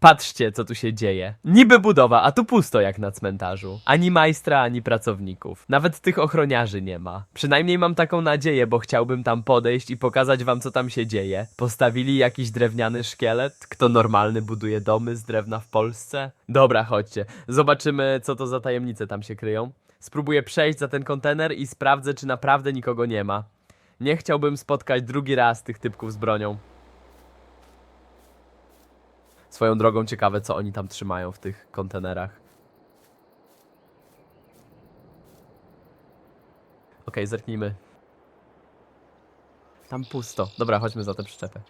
Patrzcie, co tu się dzieje. Niby budowa, a tu pusto jak na cmentarzu. Ani majstra, ani pracowników. Nawet tych ochroniarzy nie ma. Przynajmniej mam taką nadzieję, bo chciałbym tam podejść i pokazać wam, co tam się dzieje. Postawili jakiś drewniany szkielet? Kto normalny buduje domy z drewna w Polsce? Dobra, chodźcie. Zobaczymy, co to za tajemnice tam się kryją. Spróbuję przejść za ten kontener i sprawdzę, czy naprawdę nikogo nie ma. Nie chciałbym spotkać drugi raz tych typków z bronią. Swoją drogą ciekawe, co oni tam trzymają w tych kontenerach. Okej, zerknijmy. Tam pusto. Dobra, chodźmy za tę przyczepę.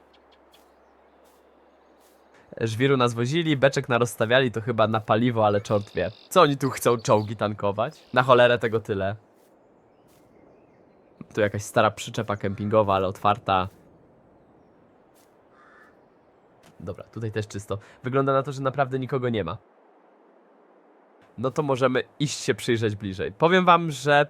Żwiru nas wozili, beczek narozstawiali, to chyba na paliwo, ale czort wie. Co oni tu chcą czołgi tankować? Na cholerę tego tyle. Tu jakaś stara przyczepa kempingowa, ale otwarta. Dobra, tutaj też czysto. Wygląda na to, że naprawdę nikogo nie ma. No to możemy iść się przyjrzeć bliżej. Powiem wam, że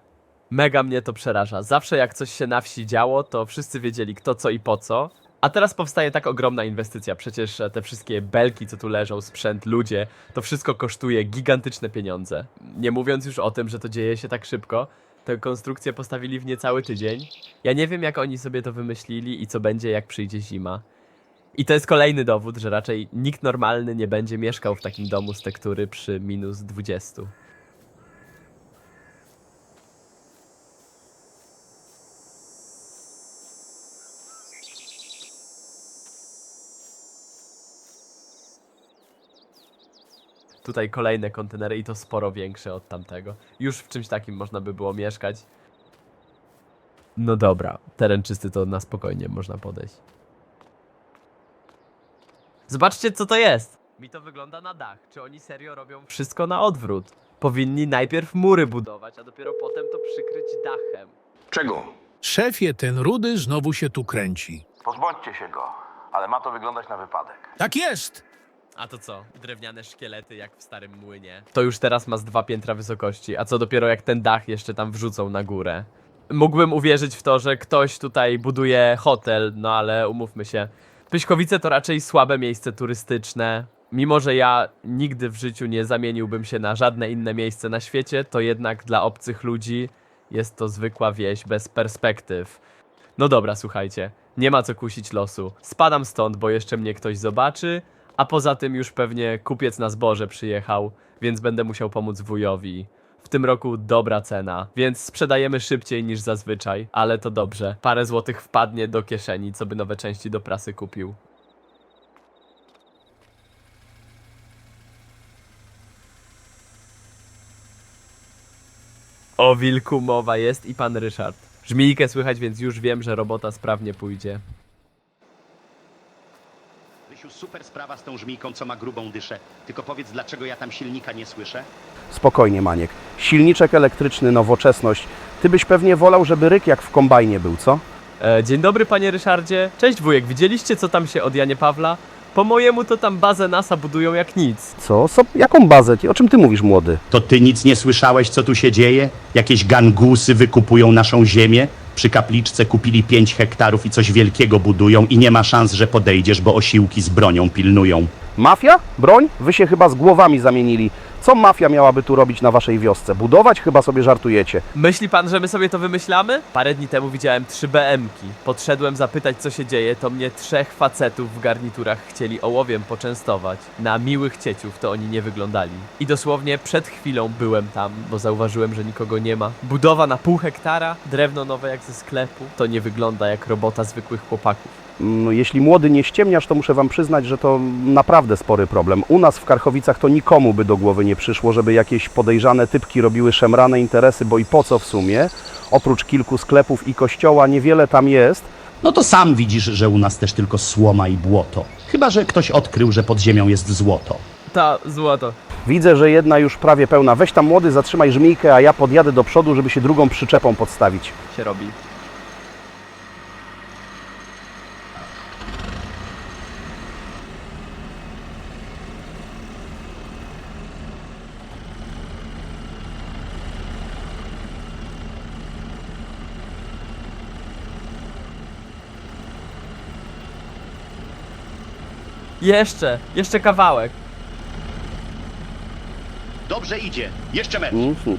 mega mnie to przeraża. Zawsze jak coś się na wsi działo, to wszyscy wiedzieli kto, co i po co. A teraz powstaje tak ogromna inwestycja. Przecież e, te wszystkie belki, co tu leżą, sprzęt, ludzie, to wszystko kosztuje gigantyczne pieniądze. Nie mówiąc już o tym, że to dzieje się tak szybko. Tę konstrukcję postawili w niecały tydzień. Ja nie wiem, jak oni sobie to wymyślili i co będzie, jak przyjdzie zima. I to jest kolejny dowód, że raczej nikt normalny nie będzie mieszkał w takim domu z tektury przy minus 20. Tutaj kolejne kontenery i to sporo większe od tamtego. Już w czymś takim można by było mieszkać. No dobra, teren czysty to na spokojnie można podejść. Zobaczcie, co to jest. Mi to wygląda na dach. Czy oni serio robią wszystko na odwrót? Powinni najpierw mury budować, a dopiero potem to przykryć dachem. Czego? Szefie, ten rudy znowu się tu kręci. Pozbądźcie się go, ale ma to wyglądać na wypadek. Tak jest! A to co? Drewniane szkielety jak w starym młynie. To już teraz ma z dwa piętra wysokości, a co dopiero jak ten dach jeszcze tam wrzucą na górę. Mógłbym uwierzyć w to, że ktoś tutaj buduje hotel, no ale umówmy się. Pyśkowice to raczej słabe miejsce turystyczne. Mimo, że ja nigdy w życiu nie zamieniłbym się na żadne inne miejsce na świecie, to jednak dla obcych ludzi jest to zwykła wieś bez perspektyw. No dobra, słuchajcie, nie ma co kusić losu. Spadam stąd, bo jeszcze mnie ktoś zobaczy, a poza tym już pewnie kupiec na zboże przyjechał, więc będę musiał pomóc wujowi. W tym roku dobra cena, więc sprzedajemy szybciej niż zazwyczaj, ale to dobrze. Parę złotych wpadnie do kieszeni, co by nowe części do prasy kupił. O wilku mowa jest i pan Ryszard. Żmijkę słychać, więc już wiem, że robota sprawnie pójdzie. Super sprawa z tą żmijką, co ma grubą dyszę. Tylko powiedz, dlaczego ja tam silnika nie słyszę? Spokojnie, Maniek. Silniczek elektryczny, nowoczesność. Ty byś pewnie wolał, żeby ryk jak w kombajnie był, co? E, dzień dobry, panie Ryszardzie. Cześć wujek, widzieliście co tam się od Janie Pawla? Po mojemu to tam bazę NASA budują jak nic. Co? Co? Jaką bazę? O czym ty mówisz, młody? To ty nic nie słyszałeś, co tu się dzieje? Jakieś gangusy wykupują naszą ziemię? Przy kapliczce kupili 5 hektarów i coś wielkiego budują i nie ma szans, że podejdziesz, bo osiłki z bronią pilnują. Mafia? Broń? Wy się chyba z głowami zamienili. Co mafia miałaby tu robić na waszej wiosce? Budować? Chyba sobie żartujecie. Myśli pan, że my sobie to wymyślamy? Parę dni temu widziałem trzy BM-ki. Podszedłem zapytać, co się dzieje, to mnie trzech facetów w garniturach chcieli ołowiem poczęstować. Na miłych cieciów to oni nie wyglądali. I dosłownie przed chwilą byłem tam, bo zauważyłem, że nikogo nie ma. Budowa na pół hektara, drewno nowe jak ze sklepu. To nie wygląda jak robota zwykłych chłopaków. Mm, Jeśli młody nie ściemniasz, to muszę wam przyznać, że to naprawdę spory problem. U nas w Karchowicach to nikomu by do głowy nie przyszło, żeby jakieś podejrzane typki robiły szemrane interesy, bo i po co w sumie? Oprócz kilku sklepów i kościoła niewiele tam jest. No to sam widzisz, że u nas też tylko słoma i błoto. Chyba, że ktoś odkrył, że pod ziemią jest złoto. Ta złoto. Widzę, że jedna już prawie pełna. Weź tam młody, zatrzymaj żmijkę, a ja podjadę do przodu, żeby się drugą przyczepą podstawić. się robi. Jeszcze, jeszcze kawałek. Dobrze idzie. Jeszcze metr. Mhm.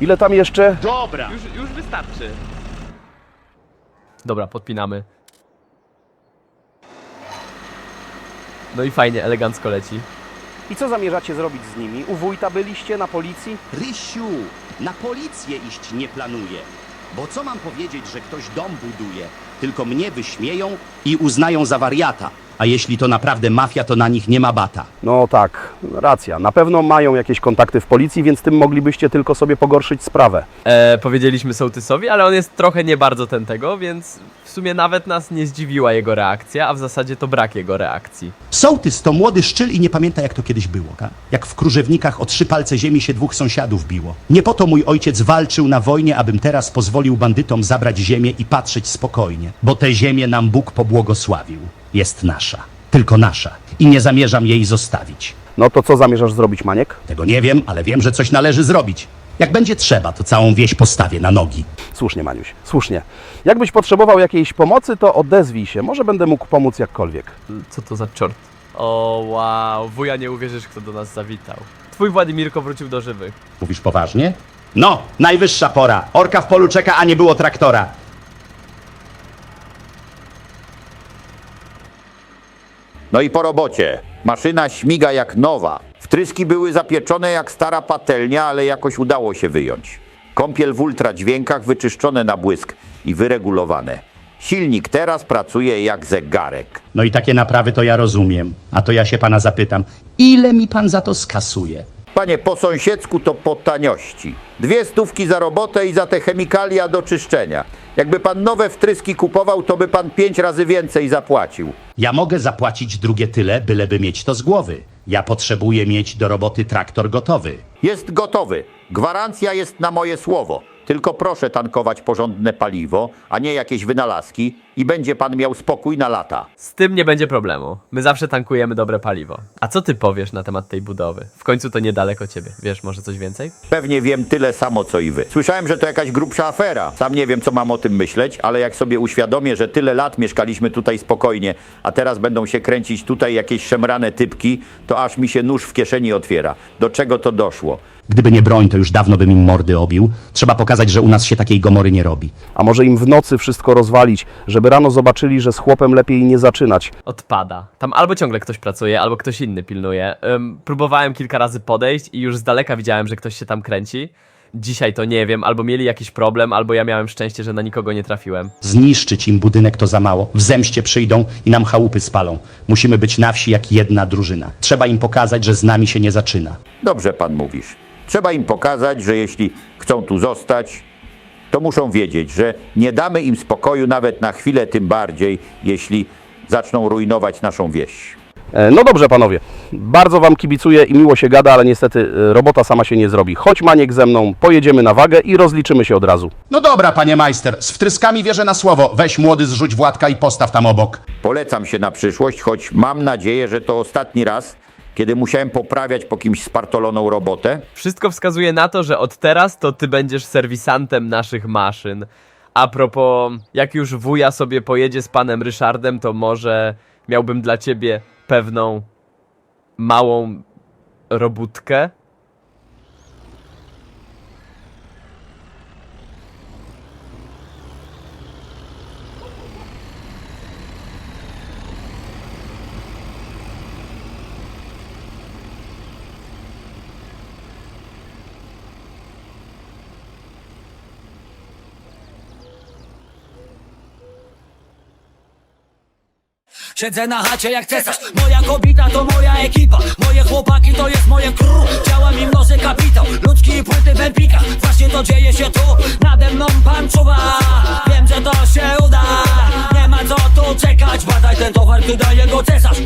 Ile tam jeszcze? Dobra. Już, już wystarczy. Dobra, podpinamy. No i fajnie, elegancko leci. I co zamierzacie zrobić z nimi? U wójta byliście na policji? Rysiu, na policję iść nie planuję. Bo co mam powiedzieć, że ktoś dom buduje? Tylko mnie wyśmieją i uznają za wariata. A jeśli to naprawdę mafia, to na nich nie ma bata. No tak, racja. Na pewno mają jakieś kontakty w policji, więc tym moglibyście tylko sobie pogorszyć sprawę. E, powiedzieliśmy sołtysowi, ale on jest trochę nie bardzo ten tego, więc w sumie nawet nas nie zdziwiła jego reakcja, a w zasadzie to brak jego reakcji. Sołtys to młody szczyl i nie pamięta jak to kiedyś było, ka? Jak w Krużewnikach o trzy palce ziemi się dwóch sąsiadów biło. Nie po to mój ojciec walczył na wojnie, abym teraz pozwolił bandytom zabrać ziemię i patrzeć spokojnie. Bo tę ziemię nam Bóg pobłogosławił. Jest nasza. Tylko nasza. I nie zamierzam jej zostawić. No to co zamierzasz zrobić, Maniek? Tego nie wiem, ale wiem, że coś należy zrobić. Jak będzie trzeba, to całą wieś postawię na nogi. Słusznie, Maniuś, słusznie. Jakbyś potrzebował jakiejś pomocy, to odezwij się. Może będę mógł pomóc jakkolwiek. Co to za czort? O wow, wuja nie uwierzysz kto do nas zawitał. Twój Władimirko wrócił do żywych. Mówisz poważnie? No, najwyższa pora. Orka w polu czeka, a nie było traktora. No i po robocie. Maszyna śmiga jak nowa. Wtryski były zapieczone jak stara patelnia, ale jakoś udało się wyjąć. Kąpiel w ultradźwiękach wyczyszczone na błysk i wyregulowane. Silnik teraz pracuje jak zegarek. No i takie naprawy to ja rozumiem. A to ja się pana zapytam, ile mi pan za to skasuje? Panie, po sąsiedzku to po taniości. Dwie stówki za robotę i za te chemikalia do czyszczenia. Jakby pan nowe wtryski kupował, to by pan pięć razy więcej zapłacił. Ja mogę zapłacić drugie tyle, byleby mieć to z głowy. Ja potrzebuję mieć do roboty traktor gotowy. Jest gotowy. Gwarancja jest na moje słowo. Tylko proszę tankować porządne paliwo, a nie jakieś wynalazki i będzie pan miał spokój na lata. Z tym nie będzie problemu. My zawsze tankujemy dobre paliwo. A co ty powiesz na temat tej budowy? W końcu to niedaleko ciebie. Wiesz może coś więcej? Pewnie wiem tyle samo co i wy. Słyszałem, że to jakaś grubsza afera. Sam nie wiem, co mam o tym myśleć, ale jak sobie uświadomię, że tyle lat mieszkaliśmy tutaj spokojnie, a teraz będą się kręcić tutaj jakieś szemrane typki, to aż mi się nóż w kieszeni otwiera. Do czego to doszło? Gdyby nie broń, to już dawno bym im mordy obił. Trzeba pokazać, że u nas się takiej gomory nie robi. A może im w nocy wszystko rozwalić, żeby rano zobaczyli, że z chłopem lepiej nie zaczynać. Odpada. Tam albo ciągle ktoś pracuje, albo ktoś inny pilnuje. Ym, próbowałem kilka razy podejść i już z daleka widziałem, że ktoś się tam kręci. Dzisiaj to nie wiem, albo mieli jakiś problem, albo ja miałem szczęście, że na nikogo nie trafiłem. Zniszczyć im budynek to za mało. W zemście przyjdą i nam chałupy spalą. Musimy być na wsi jak jedna drużyna. Trzeba im pokazać, że z nami się nie zaczyna. Dobrze pan mówisz. Trzeba im pokazać, że jeśli chcą tu zostać, to muszą wiedzieć, że nie damy im spokoju nawet na chwilę, tym bardziej, jeśli zaczną rujnować naszą wieś. E, No dobrze, panowie. Bardzo wam kibicuję i miło się gada, ale niestety e, robota sama się nie zrobi. Chodź Maniek ze mną, pojedziemy na wagę i rozliczymy się od razu. No dobra, panie majster, z wtryskami wierzę na słowo. Weź młody, zrzuć Władka i postaw tam obok. Polecam się na przyszłość, choć mam nadzieję, że to ostatni raz, kiedy musiałem poprawiać po kimś spartoloną robotę. Wszystko wskazuje na to, że od teraz to ty będziesz serwisantem naszych maszyn. A propos, jak już wuja sobie pojedzie z panem Ryszardem, to może miałbym dla ciebie pewną małą robótkę. Siedzę na chacie jak cesarz. Moja kobieta to moja ekipa. Moje chłopaki to jest moje crew. Działa mi mnoży kapitał. Ludzki i płyty w empikach. Właśnie to dzieje się tu. Nade mną pan czuwa. Wiem, że to się uda. Nie ma co tu czekać. Badaj ten towar, ty daje go cesarz